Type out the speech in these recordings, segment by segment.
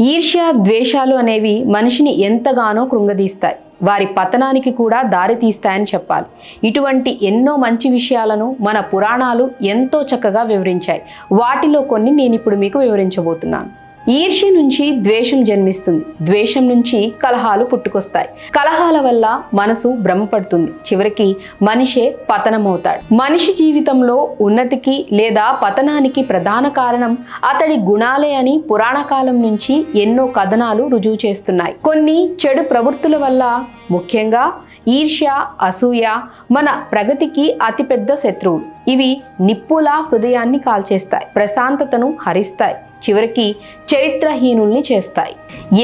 ఈర్ష్య ద్వేషాలు అనేవి మనిషిని ఎంతగానో కృంగదీస్తాయి. వారి పతనానికి కూడా దారి తీస్తాయని చెప్పాలి. ఇటువంటి ఎన్నో మంచి విషయాలను మన పురాణాలు ఎంతో చక్కగా వివరించాయి. వాటిలో కొన్ని నేను ఇప్పుడు మీకు వివరించబోతున్నాను. ఈర్ష్య నుంచి ద్వేషం జన్మిస్తుంది. ద్వేషం నుంచి కలహాలు పుట్టుకొస్తాయి. కలహాల వల్ల మనసు భ్రమపడుతుంది. చివరికి మనిషే పతనమవుతాడు. మనిషి జీవితంలో ఉన్నతికి లేదా పతనానికి ప్రధాన కారణం అతడి గుణాలే అని పురాణ కాలం నుంచి ఎన్నో కథనాలు రుజువు చేస్తున్నాయి. కొన్ని చెడు ప్రవృత్తుల వల్ల ముఖ్యంగా ఈర్ష్య అసూయ మన ప్రగతికి అతిపెద్ద శత్రువులు ఇవి నిప్పులా హృదయాన్ని కాల్చేస్తాయి ప్రశాంతతను హరిస్తాయి చివరికి చరిత్రహీనుల్ని చేస్తాయి.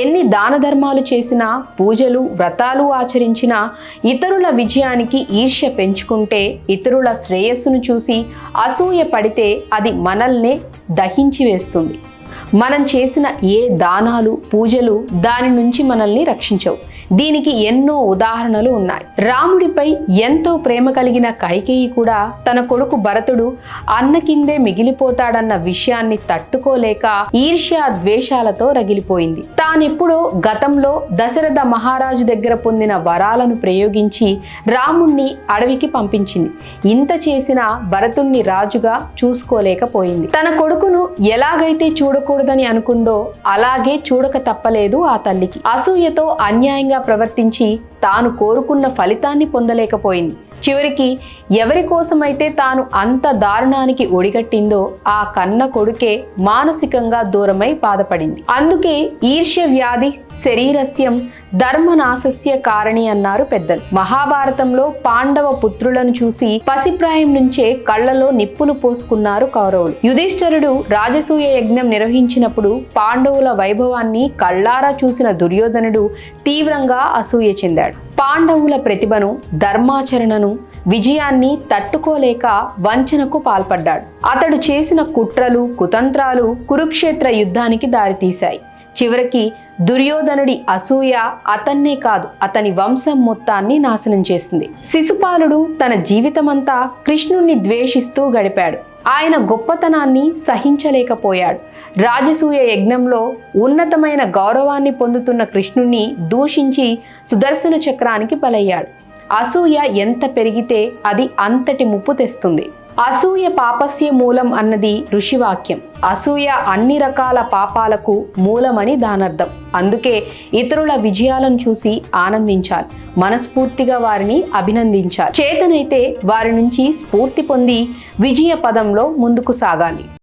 ఎన్ని దాన ధర్మాలు చేసినా పూజలు వ్రతాలు ఆచరించినా ఇతరుల విజయానికి ఈర్ష్య పెంచుకుంటే ఇతరుల శ్రేయస్సును చూసి అసూయ పడితే అది మనల్నే దహించి వేస్తుంది. మనం చేసిన ఏ దానాలు పూజలు దాని నుంచి మనల్ని రక్షించవు. దీనికి ఎన్నో ఉదాహరణలు ఉన్నాయి. రాముడిపై ఎంతో ప్రేమ కలిగిన కైకేయి కూడా తన కొడుకు భరతుడు అన్న కిందే మిగిలిపోతాడన్న విషయాన్ని తట్టుకోలేక ఈర్ష్యా ద్వేషాలతో రగిలిపోయింది. తానెప్పుడో గతంలో దశరథ మహారాజు దగ్గర పొందిన వరాలను ప్రయోగించి రాముణ్ణి అడవికి పంపించింది. ఇంత చేసినా భరతుణ్ణి రాజుగా చూసుకోలేకపోయింది. తన కొడుకును ఎలాగైతే చూడకూడదు చూడకూడదని అనుకుందో అలాగే చూడక తప్పలేదు ఆ తల్లికి. అసూయతో అన్యాయంగా ప్రవర్తించి తాను కోరుకున్న ఫలితాన్ని పొందలేకపోయింది. చివరికి ఎవరి కోసమైతే తాను అంత దారుణానికి ఒడిగట్టిందో ఆ కన్న కొడుకే మానసికంగా దూరమై బాధపడింది. అందుకే ఈర్ష్య వ్యాధి శరీరస్యం ధర్మనాశస్య కారణి అన్నారు పెద్దలు. మహాభారతంలో పాండవ పుత్రులను చూసి పసిప్రాయం నుంచే కళ్ళలో నిప్పులు పోసుకున్నారు కౌరవులు. యుధిష్ఠరుడు రాజసూయ యజ్ఞం నిర్వహించినప్పుడు పాండవుల వైభవాన్ని కళ్ళారా చూసిన దుర్యోధనుడు తీవ్రంగా అసూయ చెందాడు. పాండవుల ప్రతిభను ధర్మాచరణను విజయాన్ని తట్టుకోలేక వంచనకు పాల్పడ్డాడు. అతడు చేసిన కుట్రలు కుతంత్రాలు కురుక్షేత్ర యుద్ధానికి దారితీశాయి. చివరికి దుర్యోధనుడి అసూయ అతన్నే కాదు అతని వంశం మొత్తాన్ని నాశనం చేసింది. శిశుపాలుడు తన జీవితమంతా కృష్ణుణ్ణి ద్వేషిస్తూ గడిపాడు. ఆయన గొప్పతనాన్ని సహించలేకపోయాడు. రాజసూయ యజ్ఞంలో ఉన్నతమైన గౌరవాన్ని పొందుతున్న కృష్ణుణ్ణి దూషించి సుదర్శన చక్రానికి బలయ్యాడు. అసూయ ఎంత పెరిగితే అది అంతటి ముప్పు తెస్తుంది. అసూయ పాపస్య మూలం అన్నది ఋషివాక్యం. అసూయ అన్ని రకాల పాపాలకు మూలమని దానర్థం. అందుకే ఇతరుల విజయాలను చూసి ఆనందించాలి. మనస్ఫూర్తిగా వారిని అభినందించాలి. చేతనైతే వారి నుంచి స్ఫూర్తి పొంది విజయ పదంలో ముందుకు సాగాలి.